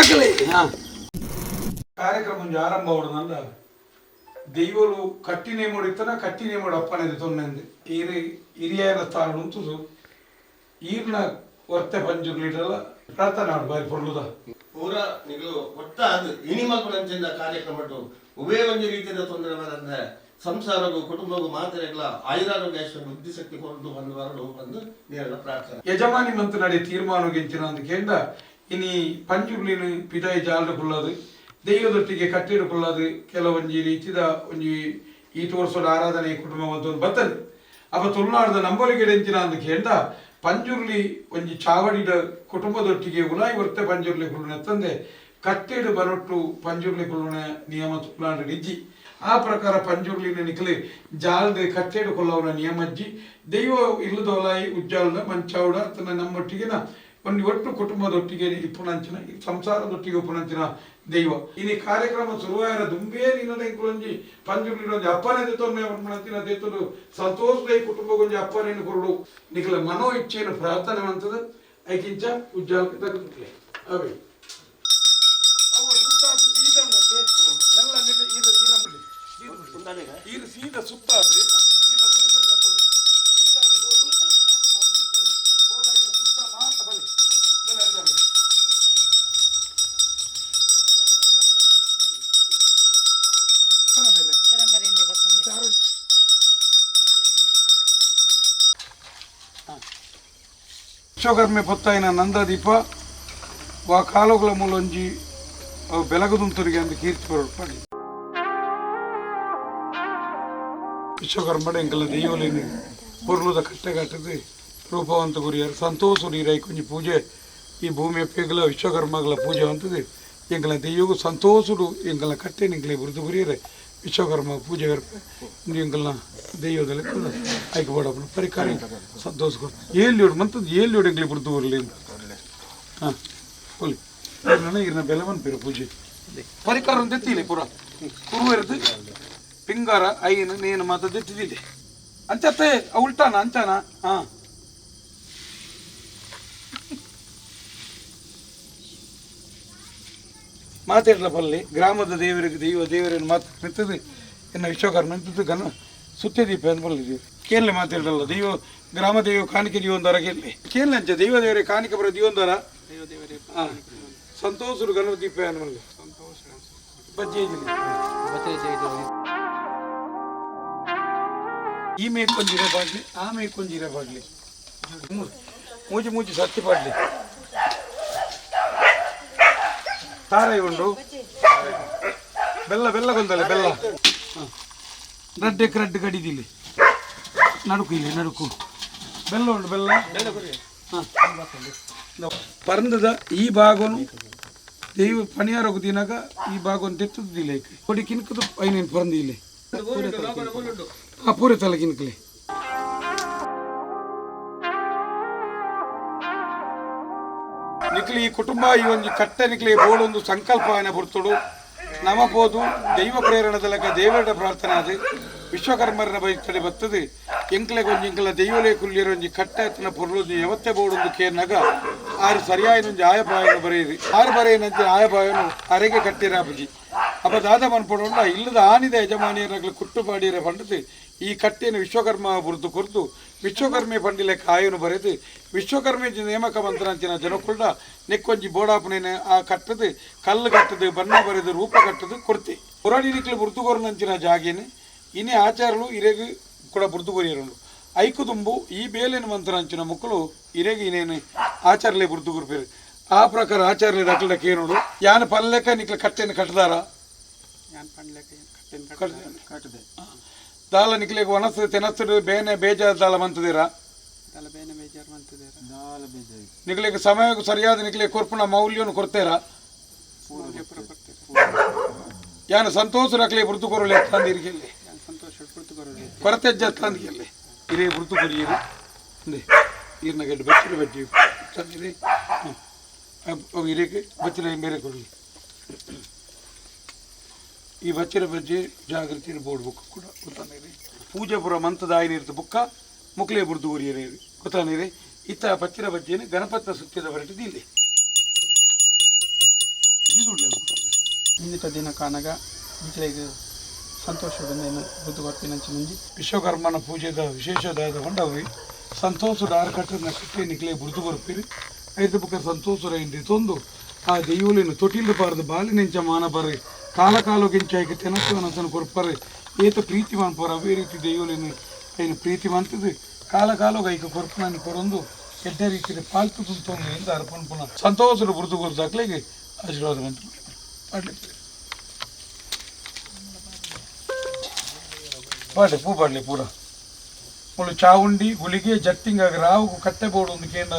ಆಕಲಿ ಹಾ. ಕಾರ್ಯಕ್ರಮ ಆರಂಭ ಅವಡನಲ್ಲ ದೈವಲು ಕಟ್ಟಿನೇ ಮೂಡಿತ್ತನ ಕಟ್ಟಿನೇ ಮೂಡ ಅಪ್ಪನೇದು ತೊನ್ನೆಂದು. ಈರಿ ಹಿರಿಯರ ತಾಳು ಉಂಟು ಈರ್ನ ವರ್ತೆ ಪಂಜು ಲೀಟರ್ ಪ್ರಾರ್ಥನೆ ಆಡು ಬಾರಿ ಪೊರ್ಲುದ ಪೂರ ನಿಗಳು ಒಟ್ಟಾದ ಇನಿಮಲ್ ಪಂಚಿನ ಕಾರ್ಯಕ್ರಮ ಉಭಯ ಒಂದು ರೀತಿಯ ತೊಂದರೆ ಬರಂದ್ರೆ ಸಂಸಾರಗೂ ಕುಟುಂಬಗೂ ಮಾತ್ರೆಗಳ ಆಯುರಾರೋಗ್ಯ ಬುದ್ಧಿಶಕ್ತಿ ಕೊಟ್ಟು ಬಂದು ಬರಲು ಬಂದು ನೇರ ಪ್ರಾರ್ಥನೆ. ಯಜಮಾನಿ ಮಂತ್ರಿ ನಡೆ ತೀರ್ಮಾನ ಗೆಂಚಿನ ಒಂದು ಕೇಂದ್ರ ಇನಿ ಪಂಜುರ್ಲಿನ ಪಿದಾಯಿ ಜಾಲ್ರ ಕುಳ್ಳದು ದೈವದೊಟ್ಟಿಗೆ ಕಟ್ಟಿಡು ಕುಳ್ಳದು ಕೆಲವೊಂಜಿ ರೀತಿದ ಒಂಜಿ ಈ ತೋರಿಸೋದು ಆರಾಧನೆ ಕುಟುಂಬ ಒಂದು ಬತ್ತದೆ ಅವ ತುಳುನಾಡದ ನಂಬೋಲಿಗೆ ಅಂದ ಕೇಂದ ಪಂಜುರ್ಲಿ ಒಂಜಿ ಚಾವಡಿದ ಕುಟುಂಬದೊಟ್ಟಿಗೆ ಉಲಾಯಿ ವರ್ತ ಪಂಜುರ್ಲಿ ಕುಳ್ಳುನ ತಂದೆ ಕಟ್ಟೆಡು ಬರೊಟ್ಟು ಪಂಜುರ್ಲಿ ಕುಳ್ಳುನ ನಿಯಮ ತುಳುನಾಡು ಇಜ್ಜಿ ಆ ಪ್ರಕಾರ ಪಂಜುರ್ಲಿನ ನಿಕಲಿ ಜಾಲದ ಕಟ್ಟೆಡು ಕೊಲ್ಲವನ ನಿಯಮಜ್ಜಿ ದೈವ ಇಲ್ಲದೋಲಾಯಿ ಉಜ್ಜಾಲದ ಮಂಚಾವುಡ ತನ್ನ ನಮ್ಮೊಟ್ಟಿಗೆನ ಒಂದು ಒಟ್ಟು ಕುಟುಂಬದೊಟ್ಟಿಗೆ ಇಪ್ಪುಣಂಚಿನ ಸಂಸಾರದೊಟ್ಟಿಗೆ ಉಪ್ಪುಣಂಚಿನ ದೈವ. ಇಲ್ಲಿ ಕಾರ್ಯಕ್ರಮ ಶುರುವಾಯರ ದುಂಬೇ ನಿನ್ನದೆ ಕುಳಂಜಿ ಪಂಜುರ್ಲಿನೊಂಜಿ ಅಪ್ಪನೇ ತೊನ್ನೆ ಉಪ್ಪುಣಂಚಿನ ದೇತುಡು ಸಂತೋಷದ ಕುಟುಂಬಗೊಂಜಿ ಅಪ್ಪನೇನು ಕೊರಡು. ನಿಖಲ ಮನೋ ಇಚ್ಛೆಯನ್ನು ಪ್ರಾರ್ಥನೆ ಅಂತದ ಐಕಿಂಚ ಉಜ್ಜಾಲಕ್ಕೆ ತಗುತ್ತಲೆ ಅವೇ. ಅವು ಸುತ್ತಾದ ವಿಶ್ವಕರ್ಮೆ ಪೊತ್ತಾಯಿನ ನಂದದೀಪ, ವಾ ಕಾಲುಗಳ ಮೂಲೊಂಜಿ ಅವು ಬೆಳಗುದುಂತರಿಗೆ ಅಂದು ಕೀರ್ತಿ ಪಡಿ ವಿಶ್ವಕರ್ಮಡ ಎಂಕಲ ದೈವಲಿನ ಕಟ್ಟೆ ಕಟ್ಟದು ರೂಪವಂತ ಗುರಿಯರು ಸಂತೋಷ ನೀರೈ ಕೊಂಚ ಪೂಜೆ, ಈ ಭೂಮಿಯ ಪೇಗಲ ವಿಶ್ವಕರ್ಮಗಳ ಪೂಜೆ ಅಂತது ಎಂಕಲ ದೈವಗೂ ಸಂತೋಷಡು ಎಂಕಲ ಕಟ್ಟೆ ನಿಂಕಲೇ ಬುರಿದು ಗುರಿಯರೆ ವಿಶ್ವಕರ್ಮ ಪೂಜೆ ಎಂಕಲ್ನ ದೈವದಲ್ಲಿ ಆಯ್ಕೆ ಬಡಪನ ಪರಿಕಾರ ಸಂತೋಷ ಏಳ್ಯೋಡು ಮಂತದ್ದು ಏಳ್ಯೋಡು ಎಂಗ್ಲಿ ಬಿಡ್ತು ಬರಲಿ ಹಾಂ ಒಲಿ ನನಗೆ ಇರ್ನ ಬೆಲವನ್ ಪೇರು ಪೂಜೆ. ಪರಿಕಾರ ತೆತ್ತಿಲಿ ಪುರ. ಕುರುವರದು ಪಿಂಗಾರ, ಐನು, ನೀನು ಮಾತ ತೆತ್ತಿದಿಲ್ಲ ಅಂಚತ್ತೆ, ಉಲ್ಟಾನ, ಅಂಚಾನ? ಹಾ. ಮಾತಾಡ್ಲ ಪಲ್ಲಿ ಗ್ರಾಮದ ದೇವರಿಗೆ ದೈವ ದೇವರನ್ನು ಮಾತು ನಿಂತದ್ದು, ಇನ್ನು ವಿಶ್ವಕರ್ಮ ನಿಂತದ್ದು ಗನ ಸುತ್ತಿ ದೀಪ ಅಂತ ಬಲ್ಲಿದ್ದೀವಿ ಕೇಳಲೆ ಮಾತಾಡಲ್ಲ ದೈವ ಗ್ರಾಮ ದೈವ ಕಾಣಿಕೆ ದೀವೊಂದರ ಕೇಳಲಿ ಕೇಳಲಿ ಅಂಚೆ ದೈವ ದೇವರೇ ಕಾಣಿಕೆ ಬರೋ ದೀವೊಂದರ ಹಾ, ಸಂತೋಷರು ಗಣ ದೀಪ ಈ ಮೇಕೊಂಜಿರ ಬಾಗ್ಲಿ, ಆ ಮೇಕೊಂಜಿರ ಬಾಗ್ಲಿ. ಮೂಜಿ ಮೂಜಿ ಸತ್ತಿ ಪಾಡ್ಲಿ ತಾರಾಯಿ ಉಂಡು. ಬೆಲ್ಲ ಬೆಲ್ಲ ಕೊಂದಲೆ ಬೆಲ್ಲ. ರಡ್ಡೆ ರಡ್ಡು ಕಡಿದಿಲ್ಲಿ. ನಡುಕು ಇಲ್ಲಿ, ನಡುಕು. ಬೆಲ್ಲ ಉಂಡು, ಬೆಲ್ಲ. ಪರಂದದ ಈ ಭಾಗನು ದೇವ ಪಣಿಯಾರೋಗ ದಿನಾಗ ಈ ಭಾಗವನ್ನು ತೆತ್ತದಿಲ್ಲ ಕೊಡಿ ಕಿನ್ಕದು ಐನೇನು ಪರಂದಿ ಇಲ್ಲಿ. ಆ ಪೂರೆ ತಲೆ ಕಿನ್ಕಲೆ. ಈ ಕುಟುಂಬ ಈ ಒಂದು ಕಟ್ಟನಿಕ್ಲಿ ಸಂಕಲ್ಪ ಒಂದು ಬರ್ತಡು ನಮ ಬೋದು ದೈವ ಪ್ರೇರಣದಲಕ ದೇವರ ಪ್ರಾರ್ಥನೆ ಅದು ವಿಶ್ವಕರ್ಮರನ ಬೈತಡೆ ಬರ್ತದೆ. ಎಂಕ್ಲೆ ಒಂದು ಇಂಕ್ಲ ದೈವಲೇ ಕುಲ್ಲಿಯರ ಒಂಜಿ ಕಟ್ಟೆ ಎತ್ತನ ಪೊರ್ಲೊಂದು ಯಾವತ್ತೇ ಬೋಡೊಂದು ಕೇರ್ನಾಗ ಆರು ಸರಿಯಾಗಿ ಒಂದು ಆಯಪಾಯನು ಬರೆಯಿರಿ. ಆರು ಬರೆಯನಂತೆ ಆಯಪಾಯನು ಅರೆಗೆ ಕಟ್ಟಿರಾಪಜಿ ಅಪ್ಪ ದಾದ ಮನ್ಪಡೋಣ ಇಲ್ಲದ ಆನಿದ ಯಜಮಾನಿಯರಾಗಲಿ ಕುಟ್ಟು ಪಾಡಿಯರ ಪಂಡದು ಈ ಕಟ್ಟೆಯನ್ನು ವಿಶ್ವಕರ್ಮ ಬುರ್ದು ಕುರಿತು ವಿಶ್ವಕರ್ಮೆ ಪಂಡಿಲೆ ಕಾಯನ್ನು ಬರೆದು ವಿಶ್ವಕರ್ಮೆ ನೇಮಕ ಮಂತ್ರಾಂಚಿನ ಜನಕುಳ್ಳ ನೆಕ್ಕೊಂಜಿ ಬೋಡಾಪನೇನ ಆ ಕಟ್ಟದು ಕಲ್ಲು ಕಟ್ಟದು ಬಣ್ಣ ಬರೆದು ರೂಪ ಕಟ್ಟದು ಕೊರ್ತಿ. ಪುರಾಣಿ ನಿಕ್ಲು ಬುರ್ದುಗೋರ್ನಂಚಿನ ಜಾಗೇನೆ ಇನ್ನೇ ಆಚಾರಲು ಇರೆಗು ಕೂಡ ಬುರ್ದುಗೋರಿಯರು ಐಕು ತುಂಬು ಈ ಬೇಲಿನ ಮಂತ್ರಾಂಚಿನ ಮಕ್ಕಳು ಇರೆಗೆ ಇನ್ನೇನು ಆಚಾರಲೆ ಬುರ್ದುಗುರ್ಪೇರು. ಆ ಪ್ರಕಾರ ಆಚಾರ್ಯ ದಾಖಲೆ ಕೇನೋಡು ಯಾನ ಪಲ್ಲೆಕ ನಿಕ್ಲ ಕಟ್ಟೆನ ಕಟ್ಟದಾರ ಕಟ್ಟದೆ ದಾಲ ನಿಕ್ಲಿಗೆ ಒಣಸು ತೆನಸು ಬೇನೆ ಬೇಜಾರ ದಾಲ ಮಂತದಿರ? ನಿಕ್ಲಿಗೆ ಸಮಯಕ್ಕೆ ಸರಿಯಾದ ನಿಕ್ಲಿಗೆ ಕೊರ್ಪುನ ಮೌಲ್ಯವನ್ನು ಕೊರ್ತೀರ ಯಾನ ಸಂತೋಷ ರಕ್ಲಿ ಬೃತು ಕೊರಲಿ ತಂದಿರಿಗೆಲ್ಲಿ ಕೊರತೆ ತಂದಿಗೆಲ್ಲಿ ಇರೇ. ಬೃತು ಕೊರಿಯಿರಿ ಇರ್ನ ಗಡ್ಡೆ ಬಚ್ಚಿನ ಬಜ್ಜಿ ತಂದಿರಿ ಇರೇಕೆ ಬಚ್ಚಿನ ಬೇರೆ ಕೊಡಲಿ ಈ ವಚನ ಬಜ್ಜಿ ಜಾಗೃತಿ ಬೋರ್ಡ್ ಬುಕ್ ಕೂಡ ಗೊತ್ತಾನೇರಿ ಪೂಜೆ ಪುರ ಮಂತದ ಆಯ್ನಿರ್ತ ಬುಕ್ಕ ಮುಕ್ಲೆ ಬುರ್ದು ಊರಿಯರಿ ಗೊತ್ತಾನೇರಿ ಇತ್ತ ಪಚ್ಚಿನ ಬಜ್ಜೆನ ಗಣಪತ ಸುತ್ತಿದ ಹೊರಟಿದ್ದು ಇಲ್ಲಿ. ಇಂದಿತ ದಿನ ಕಾನಗ ಇಂಟ್ಲೆಗ್ ಸಂತೋಷದಿಂದ ಬುದ್ಧಿ ಬರ್ತೀನಂಚಿ ಮುಂಜಿ ವಿಶ್ವಕರ್ಮನ ಪೂಜೆದ ವಿಶೇಷದಾದ ಹೊಂಡವಿ ಸಂತೋಷದ ಆರಕಟ್ಟನ ಕಟ್ಟಿ ನಿಕ್ಲೆ ಬುರ್ದು ಬರ್ತೀರಿ ಐದು ಬುಕ್ಕ ಸಂತೋಷರ ಇಂಡಿ ತೊಂದು ಆ ದೆಯ್ಯುಲಿನ ತೊಟಿಲ್ದು ಬಾರದು ಬಾಲಿನೆಂಚ ಮಾನ ಬರ್ರಿ ಕಾಲ ಕಾಲ ಗೆಂಚಾಯ್ಕೆ ತೆನಸು ಅನಸನ ಕೊರ್ಪರ್ರಿ ಏತ ಪ್ರೀತಿ ಮನ್ಪರ ಅವೇ ರೀತಿ ದೆಯ್ಯುಲಿನ ಐನು ಪ್ರೀತಿ ಮಂತದು ಕಾಲ ಕಾಲ ಐಕ ಕೊರ್ಪನನ್ನು ಕೊರೊಂದು ಎಡ್ಡೆ ರೀತಿಯ ಪಾಲ್ತು ತುಂತೊಂದು ಎಂತ ಅರ್ಪಣ ಪುನಃ ಸಂತೋಷದ ಬುರ್ದು ಗೊರ್ದಾಕ್ಲೆಗೆ ಆಶೀರ್ವಾದ ಮಂತ್ರ ಪಾಡ್ಲಿಕ್ಕೆ ಪಾಡ್ಲಿ ಪೂ ಪಾಡ್ಲಿ ಪೂರ ಮುಳು ಚಾವುಂಡಿ ಗುಳಿಗೆ ಜಟ್ಟಿಂಗ್ ಆಗ ರಾವು ಕಟ್ಟೆ ಬೋರ್ಡು ಒಂದು ಕೇಂದ್ರ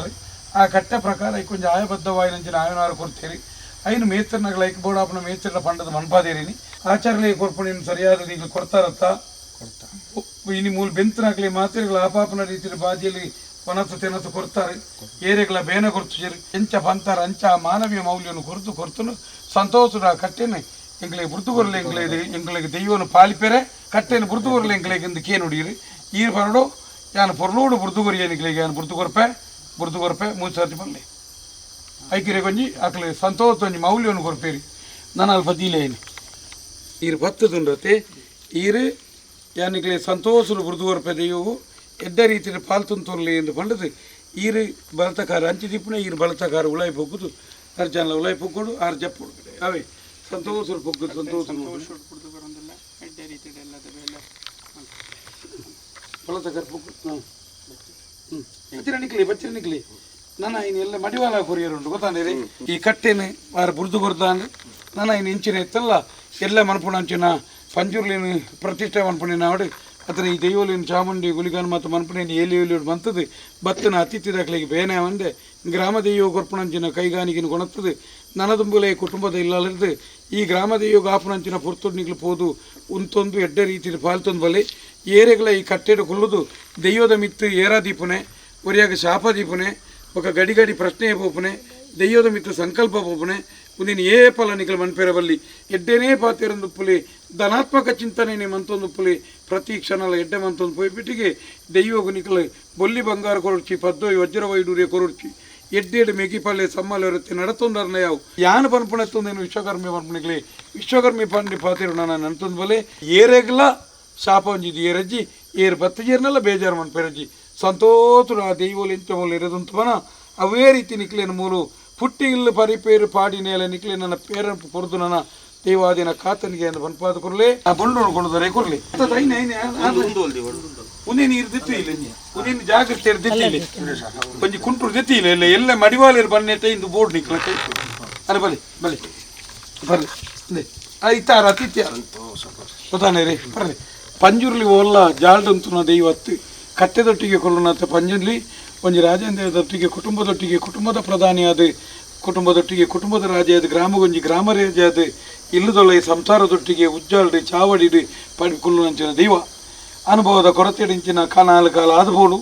ಆ ಕಟ್ಟೆ ಪ್ರಕಾರ ಈ ಕೊಂಚ ಆಯಬದ್ಧವಾಗಿ ನಂಚಿನ ಆಯನಾರು ಕೊಡ್ತೀರಿ ಐನು ಮೇತ್ರನಾಗ ಲೈಕ್ ಬೋರ್ಡ್ ಆಪನ ಮೇತ್ರನ ಪಂಡದ ಮನ್ಪಾದೇರಿನಿ. ಆಚಾರ್ಯ ಕೊರ್ಪಣಿನ ಸರಿಯಾದ ಈಗ ಕೊಡ್ತಾರತ್ತ ಇನ್ನು ಮೂಲ ಬೆಂತನಾಗಲಿ ಮಾತ್ರೆಗಳ ಆಪಾಪನ ರೀತಿಯ ಬಾದಿಯಲ್ಲಿ ವನಸ ತೆನಸು ಕೊರ್ತಾರೆ. ಏರೆಗಳ ಬೇನೆ ಕೊಡ್ತಿರಿ ಎಂಚ ಪಂತಾರ ಅಂಚ ಮಾನವೀಯ ಮೌಲ್ಯವನ್ನು ಕೊರತು ಕೊರ್ತನು. ಸಂತೋಷದ ಕಟ್ಟೆನೆ ಎಂಗ್ಲೇ ಬುರ್ದು ಬರಲಿ ಎಂಗಳಿಗೆ ಎಂಗಳಿಗೆ ದೈವವನ್ನು ಪಾಲಿಪೆರೆ. ಕಟ್ಟೆನ ಬುರ್ದು ಬರಲಿ ಎಂಗಳಿಗೆ ಎಂದು ಕೇ ನುಡಿಯಿರಿ ಈ ಬರಡು ಯಾನು ಪೊರ್ಲೋಡು ಬುರ್ದು ಕೊರಿ ಏನಿಗಳಿಗೆ ಯಾನು ಬುರ್ದು ಕೊರ್ಪೆ? ಬುರ್ದು ಕೊರಪೆ ಮೂರು ಸರ್ತಿ ಬರಲಿ ಐಕಿರೆ ಕೊಂಜಿ ಅಕ್ಲೆ ಸಂತೋಷ ಒಂಜಿ ಮೌಲ್ಯವನ್ನು ಕೊರಪೇರಿ. ನಾನು ಅಲ್ಲಿ ದೀಲೇನೆ ಈರು ಭತ್ತದುಂಡತೆ ಈರು ಯಾನಿಕ್ಲೆ ಸಂತೋಷಲು ಬುರ್ದು ಕೊರ್ಪೆ ದೈವವು ಎಡ್ಡ ರೀತಿಯ ಪಾಲ್ತುನ್ ತೊರ್ಲಿ ಎಂದು ಪಂಡದು ಈರು ಬಲತಕಾರ ಅಂಚಿ ದಿಪ್ಪುನ ಈರು ಬಲತಕಾರ ಉಳಾಯಿ ಪೊಗ್ಗುದು. ಅರ್ಜಾನ್ಲ ಉಳಾಯಿ ಪೊಗ್ಗೋಡು ಆರು ಜಪ್ಪುಡು ಅವೇ ಸಂತೋಷಲು ಪೊಗ್ಗುದು ಸಂತೋಷ ಬಲತಕಾರ ಪೊಗ್ಗುದು ಬಚ್ಚಿರ ನಿಕ್ಲಿ ಬಚ್ಚಿರ ನಿಕ್ಲಿ ನನ್ನ ಇನ್ನು ಎಲ್ಲ ಮಡಿವಾಳ ಗೊತ್ತಾಂಡ್ರಿ ಈ ಕಟ್ಟೆನೆ ವಾರ ಬುರ್ದು ಕೊರ್ತಾಂಡ್ರಿ ನನ್ನ ಇನ್ನು ಇಂಚಿನ ಎತ್ತಲ್ಲ. ಎಲ್ಲ ಮನ್ಪುಣ ಅಂಚಿನ ಪಂಜುರ್ಲಿನ ಪ್ರತಿಷ್ಠೆ ಮನ್ಪುಣಿನ ಅವಡು ಅತನ ಈ ದೈವಲಿನ ಚಾಮುಂಡಿ ಗುಲಿಗಾನ್ ಮತ್ತು ಏಲಿ ಏಲಿ ಬಂತದ್ದು ಬತ್ತನ ಅತಿಥಿ ದಾಖಲೆಗೆ ಬೇನೆ ಒಂದೆ. ಗ್ರಾಮ ದೈವ ಕೊರ್ಪುಣಂಚಿನ ಕೈಗಾನಿಗಿನ ಕೊಣತ್ತದು ನನದುಂಬುಲೆ ಕುಟುಂಬದ ಇಲ್ಲಲಿದ್ದು ಈ ಗ್ರಾಮ ದೈವ ಗಾಪುನಂಚಿನ ಪುರ್ತುಡ್ನಿಗ್ಲು ಪೋದು. ಉಂತೊಂದು ಎಡ್ಡೆ ರೀತಿಯ ಪಾಲ್ತೊಂದು ಬಲೆ. ಏರಿಯಗಳ ಈ ಕಟ್ಟಡ ಕುಲ್ಲುದು ದೈವದ ಮಿತ್ತು ಏರಾ ದೀಪನೆ ಒರಿಯಾಗ ಶಾಪ ದೀಪನೆ ಒಕ ಗಡಿ ಗಡಿ ಪ್ರಶ್ನೆ ಪೋಪನೆ ದೈವದ ಮಿತ್ತು ಸಂಕಲ್ಪ ಪೋಪನೆ ಉಂದಿನ ಏ ಫಲ ನಿಖಲ್ ಮನ್ಪೇರ ಬಲ್ಲಿ ಎಡ್ಡೆನೇ ಪುಲಿ ಧನಾತ್ಮಕ ಚಿಂತನೆನೆ ಮಂತೊಂದುಪ್ಪುಲಿ ಪ್ರತಿ ಕ್ಷಣಲ ಎಡ್ಡೆ ಮಂತೊಂದು ಪೋಯ್ಬಿಟ್ಟಿಗೆ ದೈವಗ ನಿಖಲ್ ಬೊಲ್ಲಿ ಬಂಗಾರ ಕೊರಡ್ಚಿ, ಪದ್ದೋಯ್ ವಜ್ರ ವೈಡೂರ್ಯ ಕೊರಡ್ಚಿ, ಎಡ್ಡೆಡು ಮೆಗಿಪಾಲೆ ಸಮ್ಮಲ ಇರುತ್ತೆ ನಡತೊಂದರ್ನ ಯಾವ ಯಾನ್ ತೊಂದೇನು ವಿಶ್ವಕರ್ಮಿ ಪನ್ಪುಣಿಗ್ಲಿ ವಿಶ್ವಕರ್ಮಿ ಪಂಡಿ ಪಾತಿರು ನಾನು ನಂತೊಂದು ಬಲೆ ಏರೆಗ್ಲ ಶಾಪ ಒಂಜಿದು ಏರಜ್ಜಿ ಏರ್ ಬತ್ತಜೀರ್ನೆಲ್ಲ ಬೇಜಾರು ಮನ್ಪೆರಜ್ಜಿ ಸಂತೋಷರು ಆ ದೈವಲು ಇಂಥ ಮೂಲ ಇರೋದಂತ ಬನ ಅವೇ ರೀತಿ ನಿಕ್ಲೇನ ಮೂಲು. ಪುಟ್ಟಿ ಇಲ್ಲ ಪರಿಪೇರು ಪಾಡಿನೇಲ ನಿಕ್ಲೆ ನನ್ನ ಪೇರ ಪೊರ್ದು ನನ್ನ ದೇವಾದಿನ ಕಾತನಿಗೆ ಅಂತ ಬನ್ಪಾದ ಕೊರ್ಲೆ. ಆ ಬಂಡು ನೋಡ್ಕೊಂಡ್ರೆ ಕೊರ್ಲಿ. ಉನ್ನೇ ನೀರು ದಿತ್ತು ಇಲ್ಲ ಉನ್ನೇನು ಜಾಗ್ರತೆ ಇರ್ದಿತ್ತು ಇಲ್ಲ. ಕೊಂಚ ಕುಂಟ್ರು ದಿತ್ತು ಇಲ್ಲ. ಇಲ್ಲ ಎಲ್ಲ ಮಡಿವಾಲಿರು ಬನ್ನೆತ್ತೆ ಇಂದು ಬೋರ್ಡ್ ನಿಕ್ಲ ಅರೆ ಬಲಿ ಬಲಿ ಬರ್ಲಿ ಇತ್ತಾರ ಅತಿಥ್ಯ. ಗೊತ್ತಾನೆ ರೀ ಬರ್ರಿ. ಪಂಜುರ್ಲಿ ಒಲ್ಲ ಜಾಲ್ಡಂತುನ ಇವತ್ತು ಕತ್ತೆದೊಟ್ಟಿಗೆ ಕೊಲ್ಲುನತ್ತ ಪಂಜುರ್ಲಿ ಒಂಜಿ ರಾಜೇಂದ್ರದೊಟ್ಟಿಗೆ, ಕುಟುಂಬದೊಟ್ಟಿಗೆ, ಕುಟುಂಬದ ಪ್ರಧಾನಿಯಾದ ಕುಟುಂಬದೊಟ್ಟಿಗೆ, ಕುಟುಂಬದ ರಾಜ ಗ್ರಾಮಗೊಂಜಿ, ಗ್ರಾಮ ರಾಜ ಅದು ಇಲ್ಲದೊಳ್ಳೆ ಸಂಸಾರದೊಟ್ಟಿಗೆ ಉಜ್ಜಾಳ್ರಿ ಚಾವಡಿಡಿ ಪಡಿ ಕೊಲ್ಲುನಂಚಿನ ದೈವ. ಅನುಭವದ ಕೊರತೆಡಿಂಚಿನ ಕಾನಾಲ ಕಾಲ ಆದಬೋಡು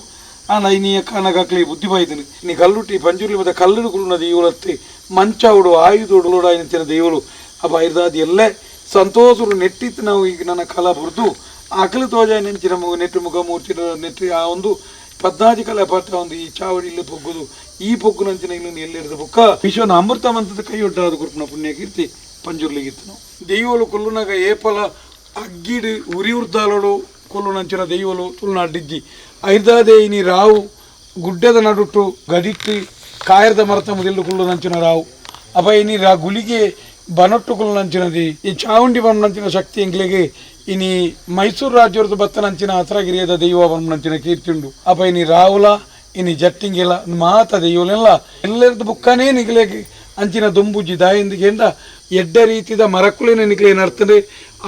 ಆ ನೈನಿಯ ಕಾನಗಾಕ್ಲಿ ಬುದ್ಧಿ ಬಾಯ್ದನು ನೀ ಕಲ್ಲುಟ್ಟಿ ಪಂಜುರ್ಲಿ ಬದ ಕಲ್ಲುಡು ಕುಳ್ಳುನ ದೈವಲತ್ತೆ ಮಂಚಾವುಡು ಆಯುಧೋಡು ಲೋಡಾಯಿನಂಚಿನ ದೈವಲು ಅಬ್ಬ ಇರ್ದಾದ ಎಲ್ಲೇ. ಸಂತೋಷರು ನೆಟ್ಟಿತ್ತು ನಾವು ಈಗ ನನ್ನ ಕಲಾ ಬುರ್ದು. ಅಕಲು ತೋಜ ನೆಂಚಿನ ಮಗು ನೆಟ್ಟು ಮುಖ ಮೂರ್ತಿ ನೆಟ್ಟಿ ಆ ಒಂದು ಪದ್ನಾಜಿ ಕಲೆ ಪಾಠ ಒಂದು ಈ ಚಾವಡಿ ಇಲ್ಲಿ ಪೊಗ್ಗುದು ಈ ಪೊಗ್ಗು ನಂಚಿನ ಇನ್ನು ಎಲ್ಲಿರದ ಬುಕ್ಕ ವಿಶ್ವನ ಅಮೃತ ಮಂತದ ಕೈ ಒಡ್ಡಾದ ಗುರುಪನ ಪುಣ್ಯ ಕೀರ್ತಿ ಪಂಜುರ್ಲಿಗಿತ್ತು ನಾವು ದೈವಲು ಕೊಲ್ಲುನಾಗ ಏಪಲ ಅಗ್ಗಿಡು ಉರಿ ಉರ್ದಾಲೋಡು ಕೊಲ್ಲು ನಂಚಿನ ದೈವಲು ತುಳುನಾಡಿಜ್ಜಿ ಐದಾದೆ ಇನಿ ರಾವು ಗುಡ್ಡದ ನಡುಟ್ಟು ಗಡಿಟ್ಟು ಕಾಯರದ ಮರತ ಮುದಿಲ್ಲು ಕುಳ್ಳು ನಂಚಿನ ರಾವು ಅಪ ಇನಿ ರಾ ಗುಳಿಗೆ ಬನೊಟ್ಟು ಕುಳ್ಳು ನಂಚಿನದಿ, ಈ ಚಾವುಂಡಿ ಬನ್ ನಂಚಿನ ಶಕ್ತಿ ಎಂಗ್ಲಿಗೆ, ಇನಿ ಮೈಸೂರು ರಾಜ್ಯದ ಬತ್ತ ನಂಚಿನ ಹತ್ರಗಿರಿಯದ ದೈವ ಬನ್ ನಂಚಿನ ಕೀರ್ತಿ ಉಂಡು ಅಪ ಇನಿ ರಾವುಲ ಇನಿ ಜಟ್ಟಿಂಗಿಲ್ಲ ಮಾತ ದೈವಲೆಲ್ಲ. ಎಲ್ಲರದ್ದು ಬುಕ್ಕನೇ ನಿಗ್ಲೆಗೆ ಅಂಚಿನ ದುಂಬುಜಿ ದಾಯಿಂದಿಗೆಂದ ಎಡ್ಡ ರೀತಿದ ಮರಕುಳಿನ ನಿಗ್ಲೆ ನರ್ತದೆ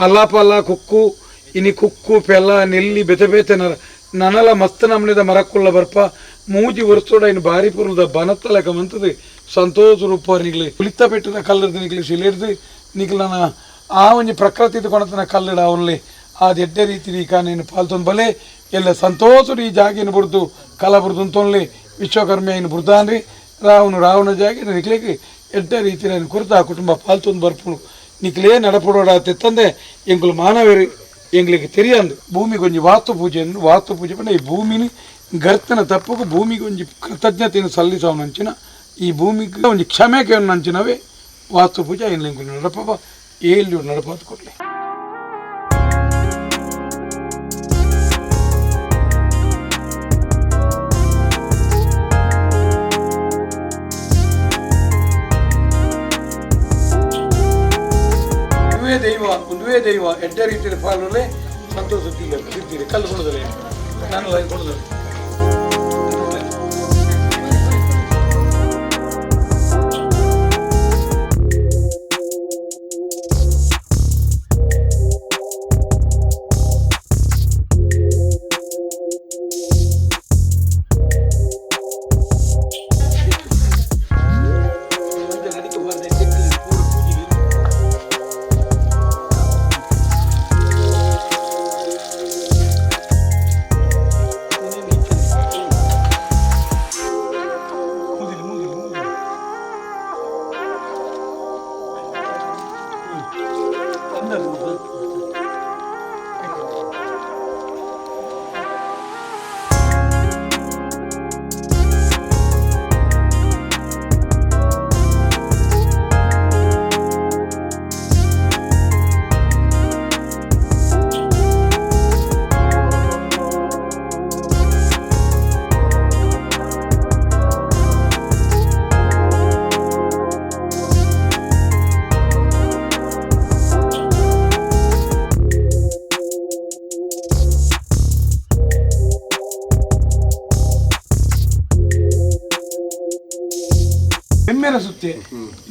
ಅಲಾಪಲ, ಕುಕ್ಕು, ಇನಿ ಕುಕ್ಕು ಪೆಲ್ಲ ನೆಲ್ಲಿ, ಬೆತೆ ಬೇತೆ ನರ, ನನಲ ಮಸ್ತ ನಮ್ನಿದ ಮರಕುಳ್ಳ ಬರ್ಪ. ಮೂಜಿ ವರ್ಸೋಡ ಇನ್ನು ಬಾರಿ ಪುರುದ ಬನತ್ತಲಕ ಮಂತದೆ. ಸಂತೋಷ ರೂಪ ನಿಗ್ಲಿ. ಕುಳಿತ ಬೆಟ್ಟದ ಕಲ್ಲರ್ದು ನಿಗ್ಲಿ, ಶಿಲೆರ್ದು ನಿಕ್ಲನ ಆ ಒಂಜಿ ಪ್ರಕೃತಿದ ಕೊಣತನ ಕಲ್ಲಡ ಅವನಲ್ಲಿ. ಆದ ಎಡ್ಡೆ ರೀತಿ ಈ ಕಾನೇನು ಪಾಲ್ತೊಂದು ಬಲೆ. ಎಲ್ಲ ಸಂತೋಷಡು ಈ ಜಾಗಿನ ಬುಡ್ದು, ಕಲ ಬುಡ್ದು ಅಂತೊನ್ಲಿ ವಿಶ್ವಕರ್ಮ ಏನು ಬುಡ್ದಾನ್ರಿ? ರಾವನು ರಾವಣ ಜಾಗಿನ ನಿಕ್ಲಿಕ್ಕೆ ಎಡ್ಡೆ ರೀತಿ ನಾನು ಕುರಿತು ಆ ಕುಟುಂಬ ಪಾಲ್ತೊಂದು ಬರ್ಪುಡು ನಿಕ್ಲೇ ನಡಪಡೋಡ ತೆತ್ತಂದೆ. ಎಂಕುಲು ಮಾನವೇರು, ಎಂಗ್ಲಿಗೆ ತೆರಿಯಂದು. ಭೂಮಿಗೆ ಒಂಜಿ ವಾಸ್ತು ಪೂಜೆ ವಾಸ್ತು ಪೂಜೆ ಪಂಡ ಈ ಭೂಮಿನಿ ಗರ್ತನ ತಪ್ಪಗೂ ಭೂಮಿಗೆ ಒಂಜಿ ಕೃತಜ್ಞತೆಯನ್ನು ಸಲ್ಲಿಸವನಂಚಿನ ಈ ಭೂಮಿಗೆ ಒಂದು ಕ್ಷಮೆಗೆ ನಂಚಿನವೇ ವಾಸ್ತು ಪೂಜೆ ಏನು ನಡಪ ಏಳು ನಡಪದು ಕೊಡಲಿ. ದೈವ ಒಂದುವೇ ದೈವ, ಎಡ್ಡ ರೀತಿಯಲ್ಲಿ ಪಾಲನೆ ಸಂತೋಷ ಸಿಗ್ತೀರಿ ಕಲ್ಲು ಕೊಡೋದಿಲ್ಲ ನಾನು ಕೊಡೋದಿಲ್ಲ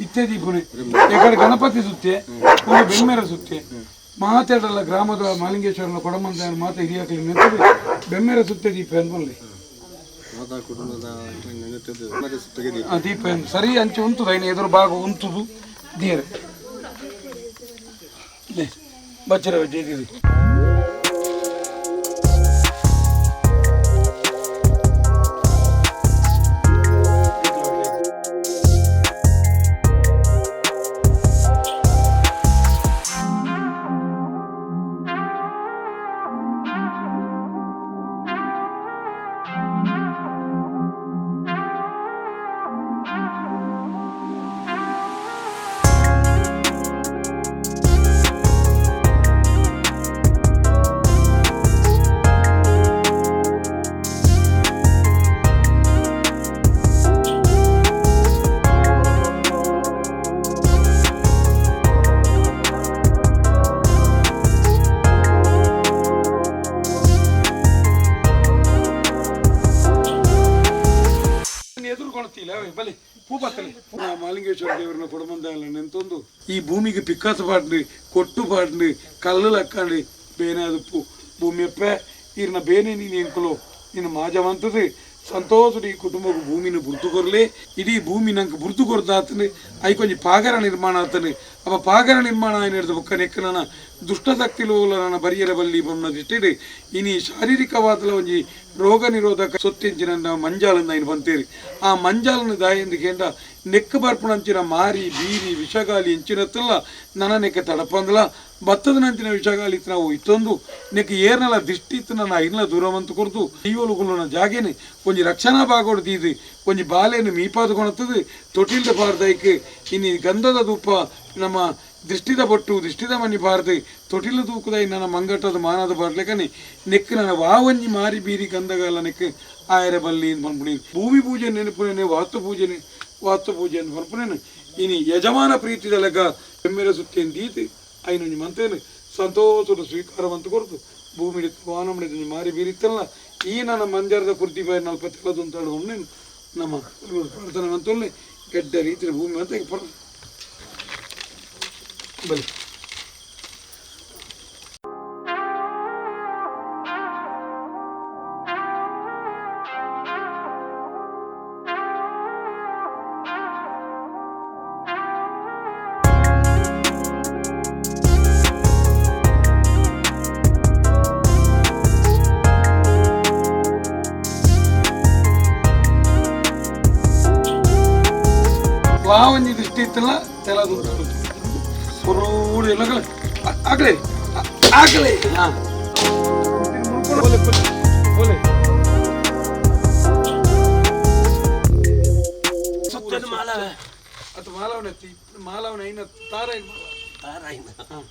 ಇತ್ಯಾದಿ ಗುರಿ. ಯಾಕಡೆ ಗಣಪತಿ ಸುತ್ತೆ ಒಂದು ಬೆಮ್ಮೆರ ಸುತ್ತೆ ಮಾತಾಡಲ್ಲ ಗ್ರಾಮದ ಮಾಲಿಂಗೇಶ್ವರನ ಕೊಡಮಂತ ಮಾತೆ ಹಿರಿಯಾಕಲಿ ನೆನಪು ಬೆಮ್ಮೆರ ಸುತ್ತೆ ದೀಪ ಅನ್ಬಲ್ಲಿ ದೀಪ ಸರಿ ಅಂಚೆ ಉಂಟು ಇನ್ನು ಎದುರು ಭಾಗ ಉಂಟುದು. ದೇರೆ ಬಚ್ಚರ ಜೈದಿರಿ ನೆಂತೊಂದು ಈ ಭೂಮಿಗೆ కొట్టు ಪಾಡ್ಲಿ ಕೊಟ್ಟು లెక్కండి ಬೇನೆ ಅದಪ್ಪು ಭೂಮಿಯಪ್ಪ ಇರ್ನ ಬೇನೆ ನೀನು ಏನ್ಕಲು ನಿನ್ನ ಮಾಜವಂತದೆ ಸಂತೋಷದ ఈ కుటుంబకు ಭೂಮಿನ గుర్తుకొరలే ಕೊರ್ಲಿ, ಇಡೀ నాకు ನಂಗೆ ಬುರ್ತು అవి ಆತನೆ. ಅವ ಪಾಗರ ನಿರ್ಮಾಣ ಏನು ಹಿಡಿದ ಬುಕ್ಕ ನೆಕ್ಕ ನನ್ನ ದುಷ್ಟಶಕ್ತಿಲು ನನ್ನ ಬರಿಯರ ಬಲ್ಲಿ ಬಣ್ಣದಿಟ್ಟಿರಿ ಇನಿ ಶಾರೀರಿಕವಾದ ಒಂಜಿ ರೋಗ ನಿರೋಧಕ ಸೊತ್ತಿಂಚಿನ ಮಂಜಾಲನ್ನ ಇನ್ನು ಬಂತೇರಿ. ಆ ಮಂಜಾಲನ ದಾಯಿಂದ ಕೇಂದ್ರ ನೆಕ್ಕ ಬರ್ಪಣಂಚಿನ ಮಾರಿ, ಬೀರಿ, ವಿಷಗಾಲಿ ಇಂಚಿನತ್ತಲ್ಲ ನನ್ನ ನೆಕ್ಕ ತಡಪಂದಲ. ಭತ್ತದ ನಂತಿನ ವಿಷಗಾಲಿ ಇತ್ತು ನಾವು ಇತ್ತೊಂದು. ನೆಕ್ಕ ಏರ್ನಲ ದಿಷ್ಟಿ ನನ್ನ ಐನ್ಲ ದೂರವಂತ ಕೊಡ್ತು. ಅಯ್ಯೋಲುಗುಳ್ನ ಜಾಗೇನೆ ಕೊಂಚ ರಕ್ಷಣಾ ಭಾಗ ದೀದಿ ಕೊಂಚ ಬಾಲೆಯನ್ನು ಮೀಪಾದ ಕೊಣತದು ತೊಟ್ಟಿಲ್ದ ಪಾರ್ದೈಕ್ ಇನ್ನು ಗಂಧದ ಧೂಪ ನಮ್ಮ ದೃಷ್ಟಿದ ಬಟ್ಟು, ದೃಷ್ಟಿದ ಮನಿ ಬಾರ್ದು ತೊಟಿಲ ತೂಕದ ನನ್ನ ಮಂಗಟದ ಮಾನದ ಬಾರ್ಲೆಕನೆ. ನೆಕ್ ನನ್ನ ವಾವಂಜಿ ಮಾರಿ ಬೀರಿ ಗಂಧಗಲ ನೆಕ್ ಆಯರ ಬಲ್ಲಿ ಬಂದ್ಬಿಡಿ ಭೂಮಿ ಪೂಜೆ ನೆನಪುನೇನೆ ವಾಸ್ತು ಪೂಜೆನೆ, ವಾಸ್ತು ಪೂಜೆ ಅಂತ ಬಂದ್ಬಿಡೇನೆ ಇನಿ ಯಜಮಾನ ಪ್ರೀತಿದ ಲೆಕ್ಕ ಬೆಮ್ಮೆರ ಸುತ್ತೇನು ದೀತಿ. ಐನೊಂಜಿ ಮಂತೇನು ಸಂತೋಷದ ಸ್ವೀಕಾರವಂತ ಕೊಡ್ತು. ಭೂಮಿ ವಾನ ಮಾಡಿದ ಮಾರಿ ಬೀರಿತ್ತಲ್ಲ, ಈ ನನ್ನ ಮಂಜರದ ಕುರ್ತಿ ಬಾಯಿ ನಲ್ಪತ್ತೆಲ್ಲದು ಅಂತ ಹೇಳೋದು ಒಮ್ಮೆ ನಮ್ಮ ಪ್ರಾರ್ಥನೆ ಅಂತೊಳ್ಳೆ ಗೆಡ್ಡ ರೀತಿಯ ಭೂಮಿ ಅಂತ ಬಲಿ ವಾವಂಜಿ ದೃಷ್ಟಿ ಇತ್ತಲ್ಲ ತೆಲದು ಸುರುಡು ಎಲ್ಲ ಆಗಲಿ. ಆಗಲೇ. ಹಾ. ಅಥವಾ ಮಾಲವನ ಎತ್ತಿ ತಾರ ಏನು ತಾರಾಯಿನ ಹಾಂ.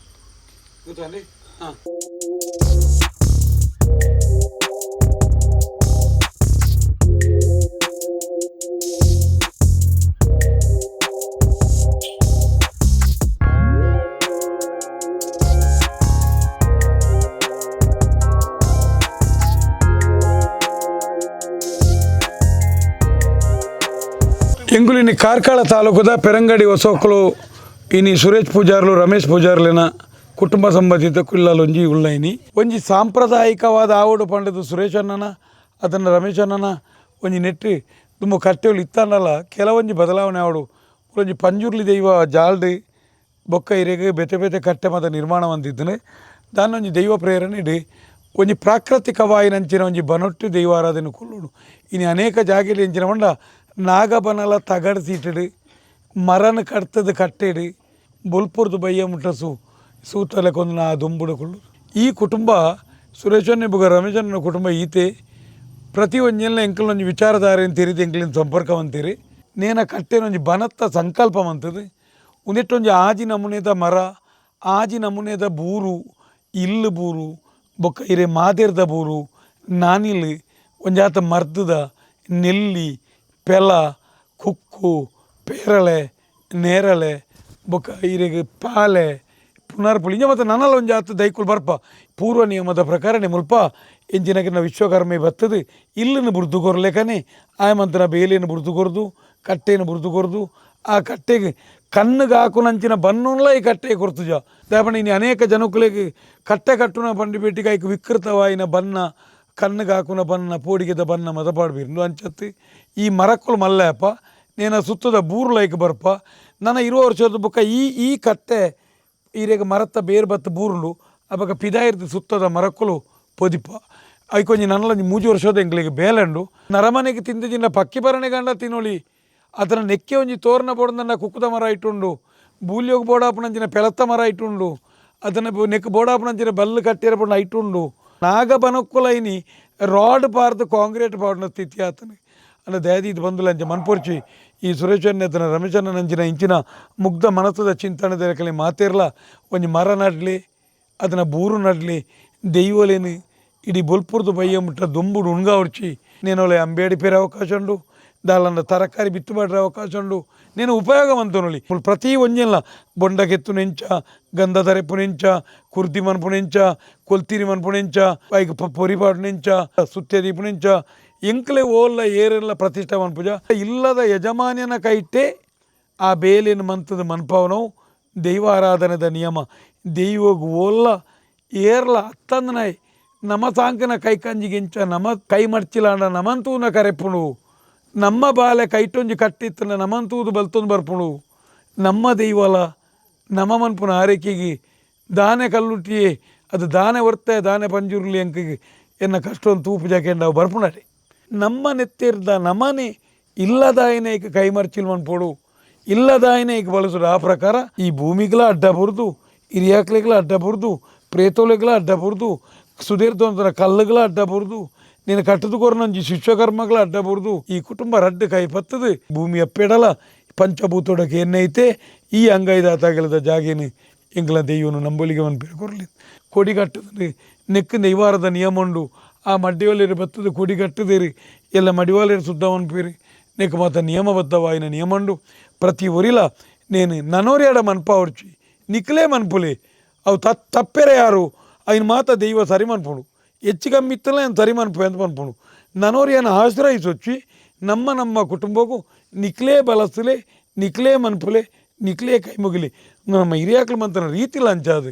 ಕಾರ್ಕಳ ತಾಲೂಕದ ಪೆರಂಗಡಿ ಹೊಸೊಕ್ಕಲು ಇನಿ ಸುರೇಶ್ ಪೂಜಾರ್ಲು, ರಮೇಶ್ ಪೂಜಾರ್ಲಿನ ಕುಟುಂಬ ಸಂಬಂಧಿತ ಕುಲ್ಲಲು ಒಂಜಿ ಉಳ್ಳೈನಿ ಒಂಜಿ ಸಾಂಪ್ರದಾಯಿಕವಾದ ಆವಡು ಪಂಡದು ಸುರೇಶ್ ಅಣ್ಣನ, ಅದನ್ನು ರಮೇಶ್ ಅಣ್ಣನ, ಒಂಜಿ ನೆಟ್ಟು ತುಂಬ ಕಟ್ಟೆಗಳು ಇತ್ತಂಡಲ್ಲ, ಕೆಲವೊಂಜಿ ಬದಲಾವಣೆ ಆವಡು. ಒಂಜಿ ಪಂಜುರ್ಲಿ ದೈವ ಜಾಲ್ಡ್ ಬೊಕ್ಕ ಇರೆಗೆ ಬೆತೆ ಬೆತೆ ಕಟ್ಟೆ ಮತ ನಿರ್ಮಾಣ ಹೊಂದಿದ್ದನೆ ದಾನೊಂಜಿ ದೈವ ಪ್ರೇರಣೆ ಇಡಿ, ಒಂಜಿ ಪ್ರಾಕೃತಿಕವಾಯಿನಂಚಿನ ಒಂಜಿ ಬನೊಟ್ಟು ದೈವಾರಾಧನೆ ಕೊಲ್ಲುಡು. ಇನ್ನು ಅನೇಕ ಜಾಗೆಲಿ ಎಂಚಿನ ಮಂಡ ನಾಗಬನಲ ತಗಡ್ ಸೀಟಡು ಮರನ ಕಡ್ತದ ಕಟ್ಟಿಡು, ಬೊಲ್ಪುರ್ದು ಬಯ್ಯ ಮುಟ್ಟಸು ಸೂತಲೆ ಕೊಂದು ನಾ ದುಂಬುಡುಕೊಳ್ಳು. ಈ ಕುಟುಂಬ ಸುರೇಶನ್ ಬುಗ ರಮೇಶನ್ ಕುಟುಂಬ ಈತೆ. ಪ್ರತಿ ಒಂಜೆಲ್ಲ ಎಂಕಲೊಂಜಿ ವಿಚಾರಧಾರೆ ಅಂತ ತಿರಿದು ಎಂಕಲಿನ ಸಂಪರ್ಕ ಅಂತೀರಿ. ನೇನ ಕಟ್ಟೆನೊಂಜಿ ಬನತ್ತ ಸಂಕಲ್ಪ ಅಂತದು. ಉಂದೆಟ್ಟೊಂಜಿ ಆಜಿ ನಮೂನೆದ ಮರ, ಆಜಿ ನಮೂನೆದ ಬೂರು, ಇಲ್ಲು ಬೂರು, ಬೊಕ್ಕ ಇರೆ ಮಾದೇರ್ದ ಬೂರು ನಾನಿಲ್ ಒಂಜಾತ ಮರ್ದದ, ನೆಲ್ಲಿ ಪೆಲ ಕುಕ್ಕು, ಪೇರಳೆ, ನೇರಳೆ ಬೊಕ್ಕ ಇರೆಗ್ ಪಾಲೆ, ಪುನರ್ಪುಳಿ. ಇಂಜ ಮತ್ತು ನನ್ನಲ್ಲ ಒಂದು ಆತು ದೈಕುಲು ಬರ್ಪ. ಪೂರ್ವ ನಿಯಮದ ಪ್ರಕಾರ ಮುಲ್ಪ ಎಂಚಿನಗಿನ ವಿಶ್ವಕರ್ಮೆ ಬತ್ತದು. ಇಲ್ಲನ್ನು ಬುರ್ದು ಕೊರ್ಲೆಕನೆ ಆಯಮಂತನ ಬೇಲಿಯನ್ನು ಬುರ್ದು ಕೊರ್ದು, ಕಟ್ಟೆಯನ್ನು ಬುರ್ದು ಕೊರ್ದು. ಆ ಕಟ್ಟೆಗೆ ಕಣ್ಣಿಗೆ ಹಾಕುನಂಚಿನ ಬನ್ನುಲ್ಲ ಈ ಕಟ್ಟೆ ಕೊರ್ತುಜ ದಾಪಣ ಇನ್ನು ಅನೇಕ ಜನಕ್ಕೆ ಕಟ್ಟೆ ಕಟ್ಟುನ ಆಯ್ಕೆ ಐಕ್ ವಿಕೃತವಾಯಿನ ಬನ್ನ ಕಣ್ಣಿಗೆ ಹಾಕುನ ಬನ್ನ ಪೋಡಿಗೆದ ಬನ್ನ ಮದಪಾಡ್ಬಿರ್ನು ಅಂಚತ್ತಿ, ಈ ಮರಕ್ಕಳು ಮಲ್ಲಯಪ್ಪ ನೇನ ಸುತ್ತದ ಬೂರು ಲೈಕ್ ಬರ್ಪ ನನ್ನ ಇರುವ ವರ್ಷದ ಬುಕ್ಕ ಈ ಈ ಕತ್ತೆ, ಈರೇಗ ಮರತ್ತ ಬೇರು ಬತ್ತ ಬೂರ್ಲು, ಅವಾಗ ಪಿದಾಯಿರ್ದು ಸುತ್ತದ ಮರಕ್ಕುಲು ಪೊದಿಪ. ಐಕೊಂಜಿ ನನ್ನಲ್ಲ ಮೂಜು ವರ್ಷದ ಎಂಗ್ಳಿಗೆ ಬೇಲೆಂಡು. ನರಮನೆಗೆ ತಿಂದಿಜಿನ ಪಕ್ಕಿ ಬರಣೆ ಗಂಡ ತಿನ್ನೊಳಿ. ಅದರ ನೆಕ್ಕೆ ಒಂಜಿ ತೋರಣ ಬೋಡ್ದನ್ನ ಕುಕ್ಕದ ಮರ ಇಟ್ಟುಂಡು. ಬೂಲಿಯೋಗ ಬೋಡಾಪನಂಚಿನ ಪೆಲತ್ತ ಮರ ಇಟ್ಟುಂಡು. ಅದನ್ನು ನೆಕ್ ಬೋಡಾಪನಂಚಿನ ಬಲ್ಲು ಕಟ್ಟಿರ ಬೋಡ ಇಟ್ಟುಂಡು. ನಾಗ ಬನಕ್ಕುಲೈನಿ ರಾಡ್ ಪಾರ್ದು ಕಾಂಕ್ರೀಟ್ ಪಾಡ್ನ ಸ್ಥಿತಿ ಆತನು ಅಲ್ಲ ದಯದಿ ಇದು ಬಂದುಲ ಅಂಚ ಮನ್ಪೊರ್ಚಿ ಈ ಸುರೇಶಣ್ಣತನ ರಮೇಶಣ್ಣ ನಂಚಿನ ಇಂಚಿನ ಮುಗ್ಧ ಮನಸ್ಸದ ಚಿಂತನದ ಕಲೆ ಮಾತೇರ್ಲ ಒಂಜಿ ಮರ ನಡ್ಲಿ ಅದನ್ನ ಬೂರು ನಡ್ಲಿ ದೈವಲೇನು ಇಡೀ ಬೊಲ್ಪುರ್ದು ಬಯ್ಯ ಮುಟ್ಟ ದುಂಬುಡು ಉಣ್ಗ ಹೊಡ್ಚಿ నేనోಳೆ ಅಂಬೇಡಿ ಪೇರೆ ಅವಕಾಶ ಉಂಡು ದಾಲನ್ನ ತರಕಾರಿ ಬಿತ್ತುಬಾಡ್ರೆ ಅವಕಾಶ ಉಂಡು. ನೇನು ಉಪಯೋಗ ಮಂತುನುಲಿ ಪ್ರತಿ ಒಂಜೆಲ್ಲ ಬೊಂಡ ಗೆತ್ತುನೆಂಚ ಗಂಧ ಧರೆ ಪುನೆಂಚ ಕುರ್ದಿ ಮನ್ಪುನೆಂಚ ಕೊಲ್ತಿರಿ ಮನ್ಪುನೆಂಚ ಐಕ್ ಪೊರಿಪಾಡುನೆಂಚ ಸುತ್ತೇರಿ ಪುನೆಂಚ ಎಂಕ್ಲೆ ಓಲ್ಲ ಏರೆಲ್ಲ ಪ್ರತಿಷ್ಠೆ ಮನ್ಪುಜ ಇಲ್ಲದ ಯಜಮಾನ್ಯನ ಕೈಟೆ ಆ ಬೇಲಿನ ಮಂತದ ಮನ್ಪವನವು ದೈವಾರಾಧನೆದ ನಿಯಮ. ದೈವಗ್ ಓಲ್ಲ ಏರ್ಲ ಹತ್ತಂದನಾಯ್ ನಮ ಸಾಂಕನ ಕೈಕಂಜಿಗಿಂಚ ನಮ ಕೈ ಮರ್ಚಿಲಾಂಡ ನಮಂತೂನ ಕರೆಪುಣು ನಮ್ಮ ಬಾಲೆ ಕೈಟೊಂಜಿ ಕಟ್ಟಿತ್ತನ ನಮಂತೂದು ಬಲ್ತೊಂದು ಬರ್ಪುಣು. ನಮ್ಮ ದೈವಲ, ನಮ್ಮ ಮನ್ಪುನ ಆರೈಕೆಗೆ ದಾನೆ ಕಲ್ಲುಟ್ಟಿಯೇ, ಅದು ದಾನೆ ಹೊರ್ತೆ ದಾನೆ ಪಂಜುರ್ಲಿ ಅಂಕಿಗೆ ಎನ್ನ ಕಷ್ಟೊಂದು ತೂಪು ಜಾಕೆಂಡ ನಾವು ಬರ್ಪುಣರಿ. ನಮ್ಮ ನೆತ್ತಿರ್ದ ನಮನೆ ಇಲ್ಲದಾಯನೆ ಈಗ ಕೈ ಮರ್ಚಿಲ್ ಮನ್ಪೋಡು ಇಲ್ಲದಾಯನೆ ಈಗ ಬಳಸುದು ಆ ಪ್ರಕಾರ ಈ ಭೂಮಿಗಳ ಅಡ್ಡ ಬುರ್ದು ಹಿರಿಯಾಕ್ಲಿಗಳ ಅಡ್ಡ ಬುರ್ದು ಪ್ರೇತೋಲೆಗಳ ಅಡ್ಡ ಬುರ್ದು ಸುದೀರ್ಧ ಒಂಥರ ಕಲ್ಲುಗಳ ಅಡ್ಡ ಬುರ್ದು ನೀನು ನಂಜಿ ವಿಶ್ವಕರ್ಮಗಳ ಅಡ್ಡ ಬರೆದು, ಈ ಕುಟುಂಬ ರಡ್ಡು ಕೈಪತ್ತದು ಭೂಮಿ ಅಪ್ಪೆಡಲ ಪಂಚಭೂತೊಡಕ್ಕೆ ಏನೈತೆ ಈ ಅಂಗೈದ ತಗಲದ ಜಾಗೇನು ಎಂಗ್ಲ ದೆಯ್ಯನು ನಂಬಲಿಗೆ ಒಂದು ಬೇಡ್ಕೊರ್ಲಿ ಕೊಡಿಗಟ್ಟದ ನೆಕ್ಕು ನೈವಾರದ ನಿಯಮಂಡು ಆ ಮಡ್ಡಿವಲ್ಲಿರು ಬತ್ತದು ಕೊಡಿಗಟ್ಟದಿರಿ ಎಲ್ಲ ಮಡಿವಾಲಿರು ಸುದ್ದ ಪೀರಿ. ನೆಕ್ ಮಾತ ನಿಯಮಬದ್ಧವಾಯಿನ ನಿಯಮಂಡು ಪ್ರತಿ ಒರಿಲ ನೇನು ನನೋರ್ಯಾಡ ಮನ್ಪಾವರ್ಚಿ ನಿಕ್ಲೇ ಮನ್ಪುಲೆ. ಅವು ತಪ್ಪೆರೆ ಯಾರು? ಅಯ್ಯನ ಮಾತ ದೈವ ಸರಿ ಮನ್ಪುಡು. ಹೆಚ್ಚಿಗೆ ಮಿತ್ತಲ್ಲ ಏನು ತರಿಮಾನ ಪೆಂದು ಪನ್ಪುಂಡು ನನೋರು ಏನು ಆಶ್ರಯಿಸೊಚ್ಚಿ ನಮ್ಮ ನಮ್ಮ ಕುಟುಂಬಕ್ಕೂ ನಿಕ್ಲೇ ಬಲಸಲೆ ನಿಕ್ಲೇ ಮನ್ಪುಲೆ ನಿಕ್ಲೇ ಕೈ ಮುಗಿಲಿ ನಮ್ಮ ಹಿರಿಯಾಕ್ಳು ಮಂತನ ರೀತಿಲಿ ಅಂಚಾದು